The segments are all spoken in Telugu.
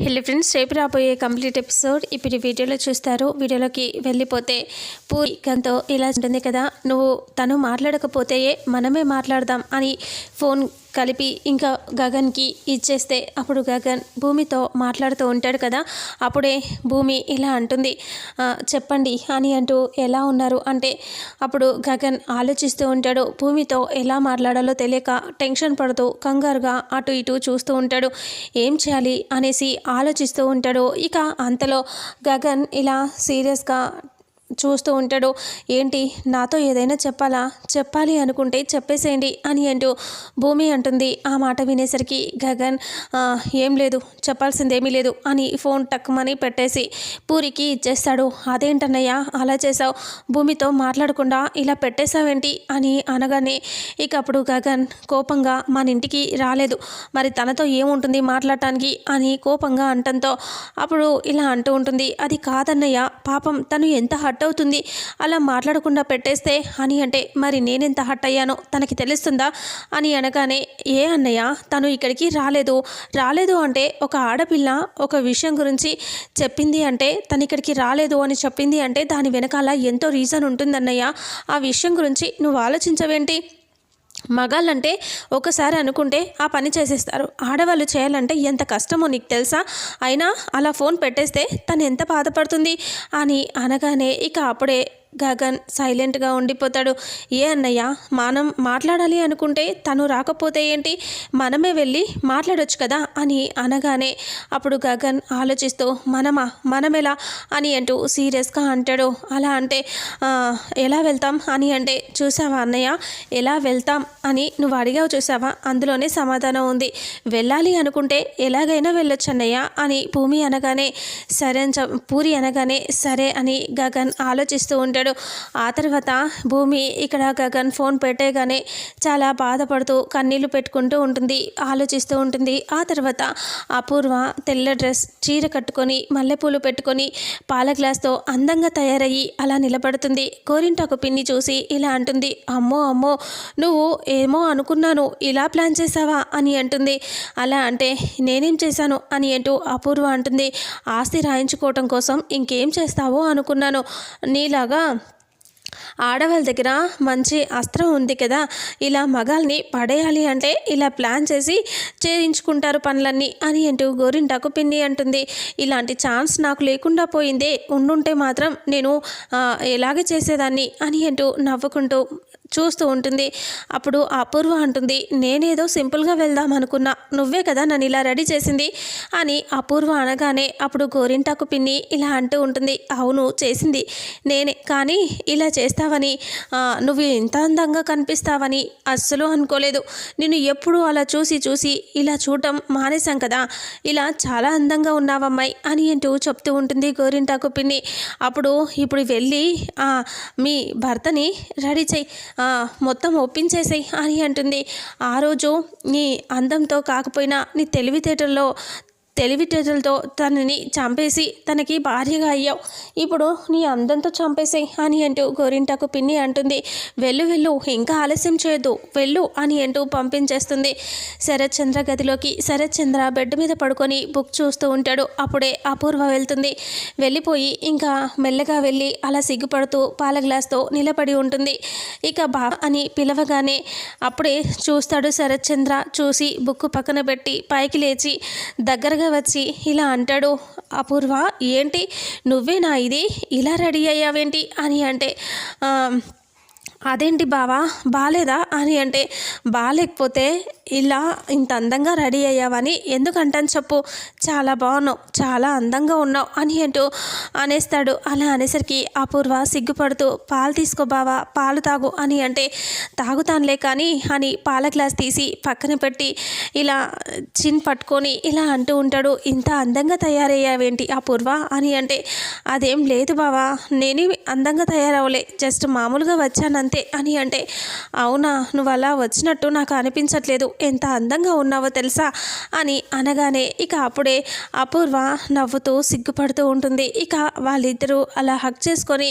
హెల్లో ఫ్రెండ్స్ రేపు రాబోయే కంప్లీట్ ఎపిసోడ్ ఇప్పుడు వీడియోలో చూస్తారు. వీడియోలోకి వెళ్ళిపోతే పూరికంతో ఇలా ఉంటుంది కదా నువ్వు తను మాట్లాడకపోతే మనమే మాట్లాడదాం అని ఫోన్ కలిపి ఇంకా గగన్కి ఇచ్చేస్తే అప్పుడు గగన్ భూమితో మాట్లాడుతూ ఉంటాడు కదా అప్పుడే భూమి ఇలా అంటుంది చెప్పండి అని అంటూ ఎలా ఉన్నారు? అంటే అప్పుడు గగన్ ఆలోచిస్తూ ఉంటాడు భూమితో ఎలా మాట్లాడాలో తెలియక టెన్షన్ పడుతూ కంగారుగా అటు ఇటు చూస్తూ ఉంటాడు ఏం చేయాలి? అనేసి ఆలోచిస్తూ ఉంటాడు. ఇక అంతలో గగన్ ఇలా సీరియస్గా చూస్తూ ఉంటాడు. ఏంటి? నాతో ఏదైనా చెప్పాలా? చెప్పాలి అనుకుంటే చెప్పేసేయండి అని అంటూ భూమి అంటుంది. ఆ మాట వినేసరికి గగన్ ఏం లేదు. చెప్పాల్సిందేమీ లేదు అని ఫోన్ టక్కుమని పెట్టేసి పూరికి ఇచ్చేస్తాడు. అదేంటన్నయ్యా? అలా చేసావు భూమితో మాట్లాడకుండా ఇలా పెట్టేశావేంటి? అని అనగానే ఇక అప్పుడు గగన్ కోపంగా మన ఇంటికి రాలేదు. మరి తనతో ఏముంటుంది మాట్లాడటానికి? అని కోపంగా అంటంతో అప్పుడు ఇలా అంటూ ఉంటుంది. అది కాదన్నయ్య. పాపం తను ఎంత హట్ అవుతుంది అలా మాట్లాడకుండా పెట్టేస్తే అని అంటే మరి నేనెంత హట్ అయ్యానో తనకి తెలుస్తుందా? అని అనగానే ఏ అన్నయ్య తను ఇక్కడికి రాలేదు. రాలేదు అంటే ఒక ఆడపిల్ల ఒక విషయం గురించి చెప్పింది అంటే తను ఇక్కడికి రాలేదు అని చెప్పింది అంటే దాని వెనకాల ఎంతో రీజన్ ఉంటుందన్నయ్య. ఆ విషయం గురించి నువ్వు ఆలోచించవేంటి? మగాళ్ళంటే ఒకసారి అనుకుంటే ఆ పని చేసేస్తారు. ఆడవాళ్ళు చేయాలంటే ఎంత కష్టమో నీకు తెలుసా? అయినా అలా ఫోన్ పెట్టేస్తే తను ఎంత బాధపడుతుంది అని అనగానే ఇక అప్పుడే గగన్ సైలెంట్గా ఉండిపోతాడు. ఏ అన్నయ్య మనం మాట్లాడాలి అనుకుంటే తను రాకపోతే ఏంటి? మనమే వెళ్ళి మాట్లాడొచ్చు కదా అని అనగానే అప్పుడు గగన్ ఆలోచిస్తూ మనమా? మనమెలా? అని అంటూ సీరియస్గా అంటాడు. అలా అంటే ఎలా వెళ్తాం? అని అంటే చూసావా అన్నయ్య? ఎలా వెళ్తాం? అని నువ్వు అడిగావు చూసావా? అందులోనే సమాధానం ఉంది. వెళ్ళాలి అనుకుంటే ఎలాగైనా వెళ్ళొచ్చు అన్నయ్య అని భూమి అనగానే సరే పూరి అనగానే సరే అని గగన్ ఆలోచిస్తూ ఉంటాడు. ఆ తర్వాత భూమి ఇక్కడ గగన్ ఫోన్ పెట్టేగానే చాలా బాధపడుతూ కన్నీళ్ళు పెట్టుకుంటూ ఉంటుంది ఆలోచిస్తూ ఉంటుంది. ఆ తర్వాత అపూర్వ తెల్ల డ్రెస్ చీర కట్టుకొని మల్లెపూలు పెట్టుకొని పాల గ్లాస్తో అందంగా తయారయ్యి అలా నిలబడుతుంది. గోరింటాకు పిన్ని చూసి ఇలా అంటుంది అమ్మో అమ్మో నువ్వు ఏమో అనుకున్నాను ఇలా ప్లాన్ చేసావా అని అంటుంది. అలా అంటే నేనేం చేశాను? అని అంటూ అపూర్వ అంటుంది. ఆస్తి రాయించుకోవటం కోసం ఇంకేం చేస్తావో అనుకున్నాను. నీలాగా ఆడవాళ్ళ దగ్గర మంచి అస్త్రం ఉంది కదా ఇలా మగాల్ని పడేయాలి అంటే ఇలా ప్లాన్ చేసి చేయించుకుంటారు పనులన్నీ అని అంటూ గోరింటాకు పిన్ని అంటుంది. ఇలాంటి ఛాన్స్ నాకు లేకుండా పోయిందే ఉండుంటే మాత్రం నేను ఎలాగే చేసేదాన్ని అని అంటూ నవ్వుకుంటూ చూస్తూ ఉంటుంది. అప్పుడు అపూర్వ అంటుంది నేనేదో సింపుల్గా వెళ్దాం అనుకున్నా నువ్వే కదా నన్ను ఇలా రెడీ చేసింది అని అపూర్వ అనగానే అప్పుడు గోరింటాకు పిన్ని ఇలా అంటూ ఉంటుంది అవును చేసింది నేనే కానీ ఇలా చేస్తా చేస్తావని నువ్వు ఇంత అందంగా కనిపిస్తావని అస్సలు అనుకోలేదు. నేను ఎప్పుడూ అలా చూసి చూసి ఇలా చూడటం మానేశాం కదా. ఇలా చాలా అందంగా ఉన్నావమ్మాయి అని అంటూ చెప్తూ ఉంటుంది గోరింటాకు పిన్ని. అప్పుడు ఇప్పుడు వెళ్ళి మీ భర్తని రెడీ చేయి మొత్తం ఒప్పించేసేయి అని అంటుంది. ఆ రోజు నీ అందంతో కాకపోయినా నీ తెలివితేటల్లో తెలివితేటలతో తనని చంపేసి తనకి భార్యగా అయ్యావు. ఇప్పుడు నీ అందంతో చంపేసేయి అని అంటూ గోరింటాకు పిన్ని అంటుంది. వెళ్ళు వెళ్ళు ఇంకా ఆలస్యం చేయొద్దు. వెళ్ళు అని అంటూ పంపించేస్తుంది. శరత్చంద్ర గదిలోకి శరత్చంద్ర బెడ్ మీద పడుకొని బుక్ చూస్తూ ఉంటాడు. అప్పుడే అపూర్వ వెళ్తుంది. వెళ్ళిపోయి ఇంకా మెల్లగా వెళ్ళి అలా సిగ్గుపడుతూ పాల గ్లాస్తో నిలబడి ఉంటుంది. ఇక బా అని పిలవగానే అప్పుడే చూస్తాడు శరత్చంద్ర చూసి బుక్ పక్కన పెట్టి పైకి లేచి దగ్గరగా వచ్చి ఇలా అంటాడు అపూర్వ ఏంటి? నువ్వేనా ఇది? ఇలా రెడీ అయ్యావేంటి? అని అంటే అదేంటి బావా? బాలేదా? అని అంటే బాగాలేకపోతే ఇలా ఇంత అందంగా రెడీ అయ్యావని ఎందుకంటాను చెప్పు? చాలా బాగున్నావు చాలా అందంగా ఉన్నావు అని అంటూ అనేస్తాడు. అలా అనేసరికి అపూర్వ సిగ్గుపడుతూ పాలు తీసుకో బావా పాలు తాగు అని అంటే తాగుతానులే కానీ అని పాల గ్లాస్ తీసి పక్కన పెట్టి ఇలా చిన్ పట్టుకొని ఇలా అంటూ ఉంటాడు. ఇంత అందంగా తయారయ్యావేంటి అపూర్వ? అని అంటే అదేం లేదు బావా నేనే అందంగా తయారవలే జస్ట్ మామూలుగా వచ్చానంతే అని అంటే అవునా నువ్వు అలా వచ్చినట్టు నాకు అనిపించట్లేదు ఎంత అందంగా ఉన్నావో తెలుసా అని అనగానే ఇక అప్పుడే అపూర్వ నవ్వుతూ సిగ్గుపడుతూ ఉంటుంది. ఇక వాళ్ళిద్దరూ అలా హక్ చేసుకొని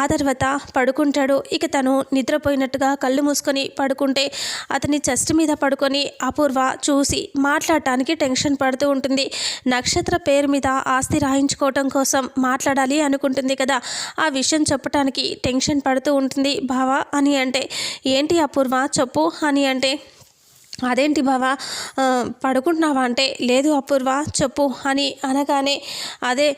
ఆ తర్వాత పడుకుంటాడు. ఇక తను నిద్రపోయినట్టుగా కళ్ళు మూసుకొని పడుకుంటే అతని చెస్ట్ మీద పడుకొని అపూర్వ చూసి మాట్లాడటానికి టెన్షన్ పడుతూ ఉంటుంది. నక్షత్ర పేరు మీద ఆస్తి రాయించుకోవటం కోసం మాట్లాడాలి అనుకుంటుంది కదా. ఆ విషయం చెప్పటానికి టెన్షన్ పడుతూ ఉంటుంది. బావా అని అంటే ఏంటి అపూర్వ? చెప్పు అని అంటే అదేంటి బావా? పడుకుంటున్నావా అంటే లేదు అపూర్వ చెప్పు అని అనగానే అదే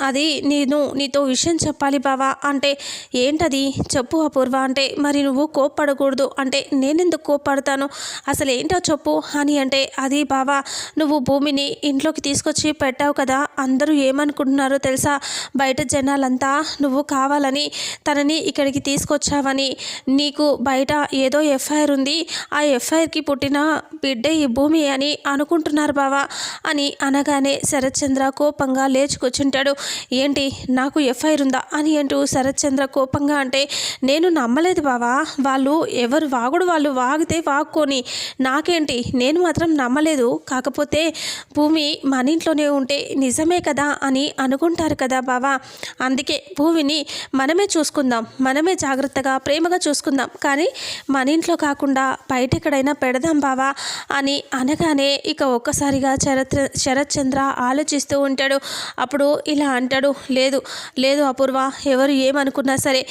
అది నేను నీతో విషయం చెప్పాలి బావా అంటే ఏంటది? చెప్పు అపూర్వ అంటే మరి నువ్వు కోప్పడకూడదు అంటే నేనెందుకు కోప్పడతాను? అసలు ఏంటో చెప్పు అని అంటే అది బావా నువ్వు భూమిని ఇంట్లోకి తీసుకొచ్చి పెట్టావు కదా అందరూ ఏమనుకుంటున్నారో తెలుసా? బయట జనాలంతా నువ్వు కావాలని తనని ఇక్కడికి తీసుకొచ్చావని నీకు బయట ఏదో ఎఫ్ఐఆర్ ఉంది ఆ ఎఫ్ఐఆర్కి పుట్టిన బిడ్డ ఈ భూమి అని అనుకుంటున్నారు బావా అని అనగానే శరత్చంద్ర కోపంగా లేచి కూర్చుంటాడు. ఏంటి నాకు ఎఫ్ఐఆర్ ఉందా అని అంటూ శరత్చంద్ర కోపంగా అంటే నేను నమ్మలేదు బావా. వాళ్ళు ఎవరు వాగుడు వాళ్ళు వాగితే వాక్కొని. నాకేంటి నేను మాత్రం నమ్మలేదు. కాకపోతే భూమి మన ఇంట్లోనే ఉంటే నిజమే కదా అని అనుకుంటారు కదా బావా. అందుకే భూమిని మనమే చూసుకుందాం. మనమే జాగ్రత్తగా ప్రేమగా చూసుకుందాం. కానీ మన ఇంట్లో కాకుండా బయట ఎక్కడైనా పెడదాం. బావా అని అనగానే ఇక ఒక్కసారిగా శరత్ శరత్ చంద్ర ఆలోచిస్తూ ఉంటాడు. అప్పుడు ఇలా అంటాడు లేదు లేదు అపూర్వ ఎవరు ఏమనుకున్నా సరే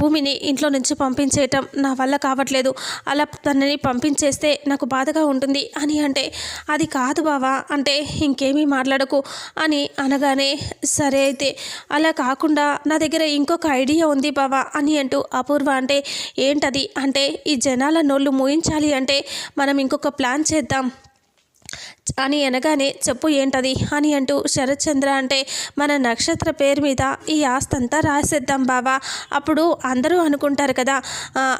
భూమిని ఇంట్లో నుంచి పంపించేయటం నా వల్ల కావట్లేదు. అలా తనని పంపించేస్తే నాకు బాధగా ఉంటుంది అని అంటే అది కాదు బావా అంటే ఇంకేమీ మాట్లాడకు అని అనగానే సరే అయితే అలా కాకుండా నా దగ్గర ఇంకొక ఐడియా ఉంది బావా అని అంటూ అపూర్వ అంటే ఏంటది? అంటే ఈ జనాల నోళ్ళు మూయించాలి అంటే మనం ఇంకొక ప్లాన్ చేద్దాం. అని అనగానే చెప్పు ఏంటది? అని అంటూ శరత్చంద్ర అంటే మన నక్షత్ర పేరు మీద ఈ ఆస్తి అంతా రాసేద్దాం బావా. అప్పుడు అందరూ అనుకుంటారు కదా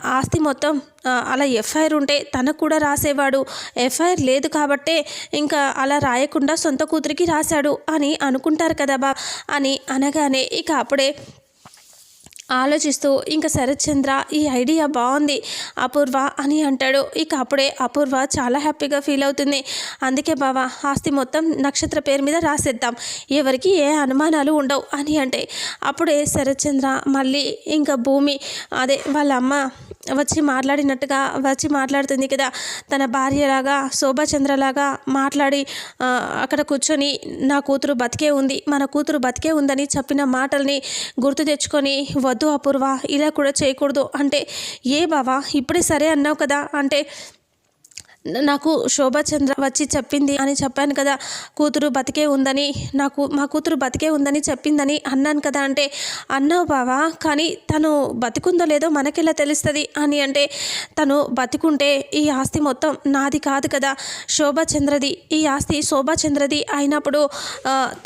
ఆస్తి మొత్తం అలా ఎఫ్ఐఆర్ ఉంటే తనకు కూడా రాసేవాడు. ఎఫ్ఐఆర్ లేదు కాబట్టే ఇంకా అలా రాయకుండా సొంత కూతురికి రాశాడు అని అనుకుంటారు కదా బా అని అనగానే ఇక అప్పుడే ఆలోచిస్తూ ఇంకా శరత్చంద్ర ఈ ఐడియా బాగుంది అపూర్వ అని అంటాడు. ఇక అప్పుడే అపూర్వ చాలా హ్యాపీగా ఫీల్ అవుతుంది. అందుకే బావా ఆస్తి మొత్తం నక్షత్ర పేరు మీద రాసేద్దాం. ఎవరికి ఏ అనుమానాలు ఉండవు అని అంటే అప్పుడే శరత్చంద్ర మళ్ళీ ఇంకా భూమి అదే వాళ్ళ అమ్మ వచ్చి మాట్లాడినట్టుగా వచ్చి మాట్లాడుతుంది కదా. తన భార్యలాగా శోభాచంద్రలాగా మాట్లాడి అక్కడ కూర్చొని నా కూతురు బతికే ఉంది మన కూతురు బతికే ఉందని చెప్పిన మాటల్ని గుర్తు తెచ్చుకొని వద్దు అపూర్వ ఇలా కూడా చేయకూడదు. అంటే ఏ బావా ఇప్పుడే సరే అన్నావు కదా. అంటే నాకు శోభాచంద్ర వచ్చి చెప్పింది అని చెప్పాను కదా కూతురు బతికే ఉందని. నాకు మా కూతురు బతికే ఉందని చెప్పిందని అన్నాను కదా అంటే అన్నావు బావా కానీ తను బతికుందో లేదో మనకెలా తెలుస్తుంది? అని అంటే తను బతికుంటే ఈ ఆస్తి మొత్తం నాది కాదు కదా శోభాచంద్రది ఈ ఆస్తి శోభాచంద్రది అయినప్పుడు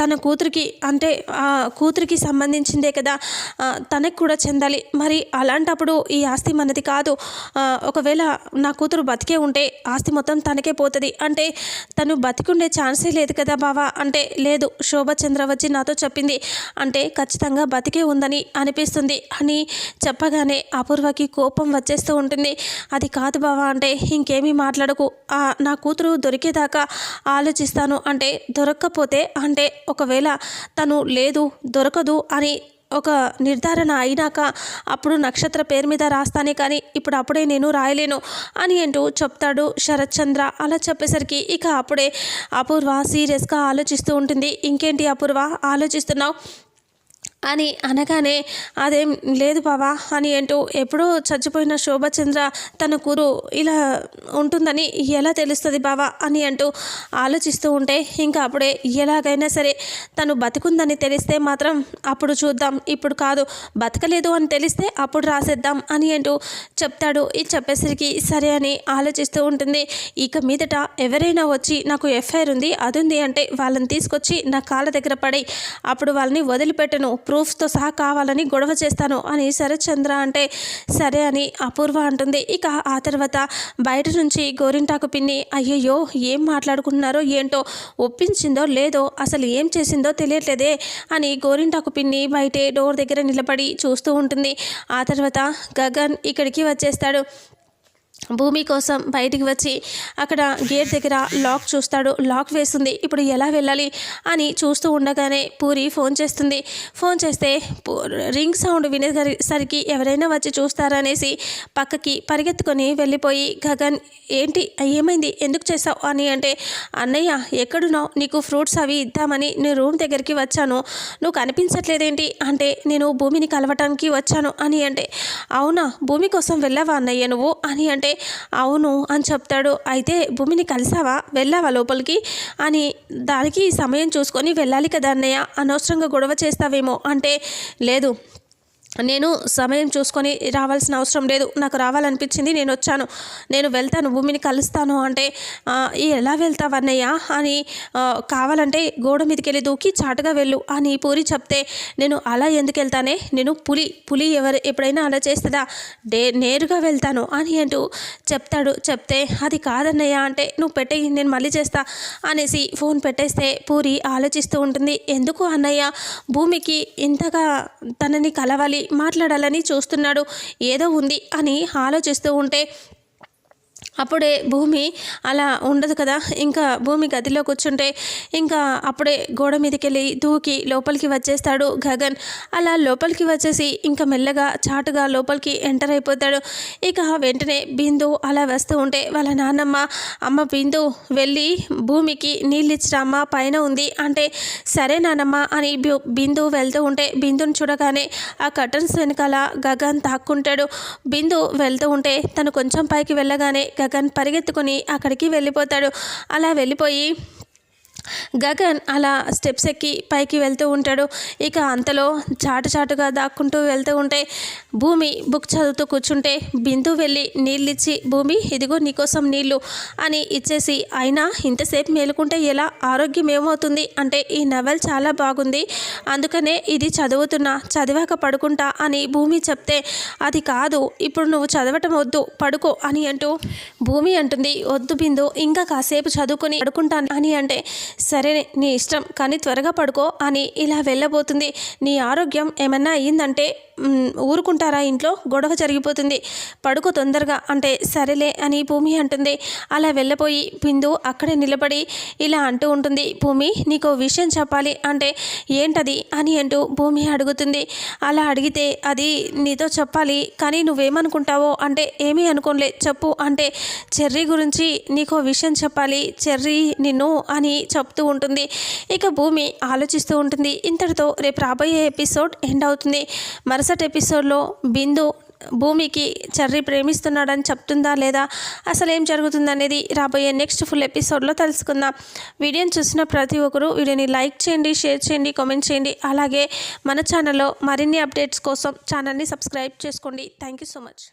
తన కూతురికి అంటే ఆ కూతురికి సంబంధించిందే కదా తనకు కూడా చెందాలి. మరి అలాంటప్పుడు ఈ ఆస్తి మనది కాదు. ఒకవేళ నా కూతురు బతికే ఉంటే ఆస్తి మొత్తం తనకే పోతుంది. అంటే తను బతికుండే ఛాన్సే లేదు కదా బావా. అంటే లేదు శోభచంద్ర వచ్చి నాతో చెప్పింది. అంటే ఖచ్చితంగా బతికే ఉందని అనిపిస్తుంది. అని చెప్పగానే అపూర్వకి కోపం వచ్చేస్తూ ఉంటుంది. అది కాదు బావా అంటే ఇంకేమీ మాట్లాడకు. నా కూతురు దొరికేదాకా ఆలోచిస్తాను. అంటే దొరక్కపోతే అంటే ఒకవేళ తను లేదు దొరకదు అని ఒక నిర్ధారణ అయినాక అప్పుడు నక్షత్ర పేరు మీద రాస్తానే కానీ ఇప్పుడు అప్పుడే నేను రాయలేను అని అంటూ చెప్తాడు శరత్చంద్ర అలా చెప్పేసరికి ఇక అప్పుడే అపూర్వ సీరియస్గా ఆలోచిస్తూ ఉంటుంది. ఇంకేంటి అపూర్వ? ఆలోచిస్తున్నావు? అని అనగానే అదేం లేదు బావా అని అంటూ ఎప్పుడో చచ్చిపోయిన శోభచంద్ర తన కూరు ఇలా ఉంటుందని ఎలా తెలుస్తుంది బావా అని అంటూ ఆలోచిస్తూ ఉంటే ఇంకా అప్పుడే ఎలాగైనా సరే తను బతికుందని తెలిస్తే మాత్రం అప్పుడు చూద్దాం ఇప్పుడు కాదు బతకలేదు అని తెలిస్తే అప్పుడు రాసేద్దాం అని అంటూ చెప్తాడు. ఇది చెప్పేసరికి సరే అని ఆలోచిస్తూ ఉంటుంది. ఇక మీదట ఎవరైనా వచ్చి నాకు ఎఫ్ఐఆర్ ఉంది అది ఉంది అంటే వాళ్ళని తీసుకొచ్చి నా కాళ్ళ దగ్గర పడి అప్పుడు వాళ్ళని వదిలిపెట్టను. ప్రూఫ్స్తో సహా కావాలని గొడవ చేస్తాను అని శరత్చంద్ర అంటే సరే అని అపూర్వ అంటుంది. ఇక ఆ తర్వాత బయట నుంచి గోరింటాకు పిన్ని అయ్యయ్యో ఏం మాట్లాడుకుంటున్నారో ఏంటో ఒప్పించిందో లేదో అసలు ఏం చేసిందో తెలియట్లేదే అని గోరింటాకు పిన్ని బయటే డోర్ దగ్గర నిలబడి చూస్తూ ఉంటుంది. ఆ తర్వాత గగన్ ఇక్కడికి వచ్చేస్తాడు. భూమి కోసం బయటికి వచ్చి అక్కడ గేట్ దగ్గర లాక్ చూస్తాడు. లాక్ వేస్తుంది. ఇప్పుడు ఎలా వెళ్ళాలి అని చూస్తూ ఉండగానే పూరి ఫోన్ చేస్తుంది. ఫోన్ చేస్తే పూ- రింగ్ సౌండ్ వినేసరికి ఎవరైనా వచ్చి చూస్తారనేసి పక్కకి పరిగెత్తుకొని వెళ్ళిపోయి గగన్ ఏంటి? ఏమైంది? ఎందుకు చేసావు అని అంటే అన్నయ్య ఎక్కడున్నావు? నీకు ఫ్రూట్స్ అవి ఇద్దామని నేను రూమ్ దగ్గరికి వచ్చాను. నువ్వు కనిపించట్లేదేంటి? అంటే నేను భూమిని కలవటానికి వచ్చాను అని అంటే అవునా? భూమి కోసం వెళ్ళావా అన్నయ్య నువ్వు? అని అంటే అవును అని చెప్తాడు. అయితే భూమిని కలిసావా? వెళ్ళావా లోపలికి? అని దానికి సమయం చూసుకొని వెళ్ళాలి కదా అన్నయ్య. అనవసరంగా గొడవ చేస్తావేమో అంటే లేదు. నేను సమయం చూసుకొని రావాల్సిన అవసరం లేదు. నాకు రావాలనిపించింది నేను వచ్చాను. నేను వెళ్తాను భూమిని కలుస్తాను అంటే ఎలా వెళ్తావు అన్నయ్య? అని కావాలంటే గోడ మీదకి వెళ్ళి దూకి చాటుగా వెళ్ళు అని పూరి చెప్తే నేను అలా ఎందుకు వెళ్తానే? నేను పులి పులి ఎవరు ఎప్పుడైనా అలా చేస్తుందా? డే నేరుగా వెళ్తాను అని అంటూ చెప్తాడు. చెప్తే అది కాదన్నయ్య అంటే నువ్వు పెట్టే నేను మళ్ళీ చేస్తా అనేసి ఫోన్ పెట్టేస్తే పూరి ఆలోచిస్తూ ఉంటుంది. ఎందుకు అన్నయ్య? భూమికి ఇంతగా తనని కలవాలి మాట్లాడాలని చూస్తున్నాడు. ఏదో ఉంది అని ఆలోచిస్తూ ఉంటే అప్పుడే భూమి అలా ఉండదు కదా. ఇంకా భూమి గదిలో కూర్చుంటే ఇంకా అప్పుడే గోడ మీదకి వెళ్ళి దూకి లోపలికి వచ్చేస్తాడు గగన్. అలా లోపలికి వచ్చేసి ఇంకా మెల్లగా చాటుగా లోపలికి ఎంటర్ అయిపోతాడు. ఇక వెంటనే బిందు అలా వస్తూ ఉంటే వాళ్ళ నాన్నమ్మ అమ్మ బిందు వెళ్ళి భూమికి నీళ్ళిచ్చిరమ్మ పైన ఉంది. అంటే సరే నానమ్మ అని బిందు వెళ్తూ ఉంటే బిందును చూడగానే ఆ కర్టన్స్ వెనకాల గగన్ తాక్కుంటాడు. బిందు వెళ్తూ ఉంటే తను కొంచెం పైకి వెళ్ళగానే గగన్ పరిగెత్తుకొని అక్కడికి వెళ్ళిపోతాడు. అలా వెళ్ళిపోయి గగన్ అలా స్టెప్స్ ఎక్కి పైకి వెళ్తూ ఉంటాడు. ఇక అంతలో చాటు చాటుగా దాక్కుంటూ వెళ్తూ ఉంటే భూమి బుక్ చదువుతూ కూర్చుంటే బిందు వెళ్ళి నీళ్ళు ఇచ్చి భూమి ఇదిగో నీకోసం నీళ్ళు అని ఇచ్చేసి అయినా ఇంతసేపు మేలుకుంటే ఎలా? ఆరోగ్యం ఏమవుతుంది? అంటే ఈ నవల్ చాలా బాగుంది. అందుకనే ఇది చదువుతున్నా చదివాక పడుకుంటా అని భూమి చెప్తే అది కాదు ఇప్పుడు నువ్వు చదవటం వద్దు పడుకో అని అంటూ భూమి అంటుంది. వద్దు బిందు ఇంకా కాసేపు చదువుకొని పడుకుంటాను అని అంటే సరే నీ ఇష్టం కానీ త్వరగా పడుకో అని ఇలా వెళ్ళబోతుంది. నీ ఆరోగ్యం ఏమన్నా అయ్యిందంటే ఊరుకుంటారా ఇంట్లో? గొడవ జరిగిపోతుంది. పడుకో తొందరగా. అంటే సరేలే అని భూమి అంటుంది. అలా వెళ్ళబోయి బిందు అక్కడే నిలబడి ఇలా అంటూ ఉంటుంది. భూమి నీకు విషయం చెప్పాలి. అంటే ఏంటది అని అంటూ భూమి అడుగుతుంది. అలా అడిగితే అది నీతో చెప్పాలి. కానీ నువ్వేమనుకుంటావో? అంటే ఏమీ అనుకోలే చెప్పు. అంటే చెర్రీ గురించి నీకో విషయం చెప్పాలి. చెర్రీ నిన్ను అని చెప్తూ ఉంటుంది. ఇక భూమి ఆలోచిస్తూ ఉంటుంది. ఇంతటితో రేపు రాబోయే ఎపిసోడ్ ఎండ్ అవుతుంది. మరుసటి ఎపిసోడ్లో బిందు భూమికి చర్రి ప్రేమిస్తున్నాడని చెప్తుందా లేదా? అసలు ఏం జరుగుతుందనేది రాబోయే నెక్స్ట్ ఫుల్ ఎపిసోడ్లో తెలుసుకుందాం. వీడియోని చూసిన ప్రతి ఒక్కరూ వీడియోని లైక్ చేయండి షేర్ చేయండి కామెంట్ చేయండి. అలాగే మన ఛానల్లో మరిన్ని అప్డేట్స్ కోసం ఛానల్ని సబ్స్క్రైబ్ చేసుకోండి. Thank you so much.